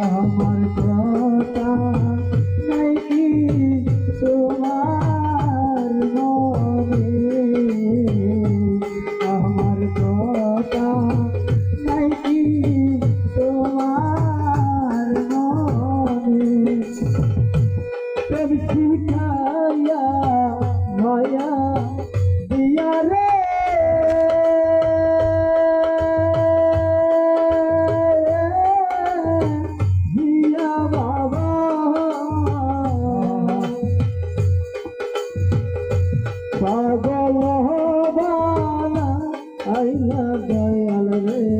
আমার কথা নাকি তোমার মনে? আমার কথা নাকি তোমার মনে? প্রেম শিখাইয়া ভয়া আইলা দয়াল রে।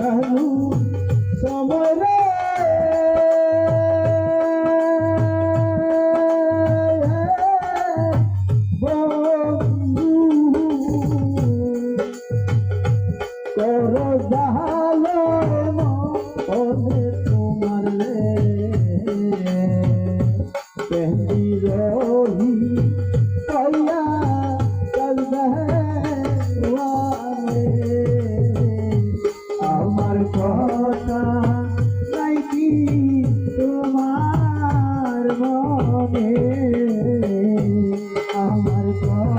Bye.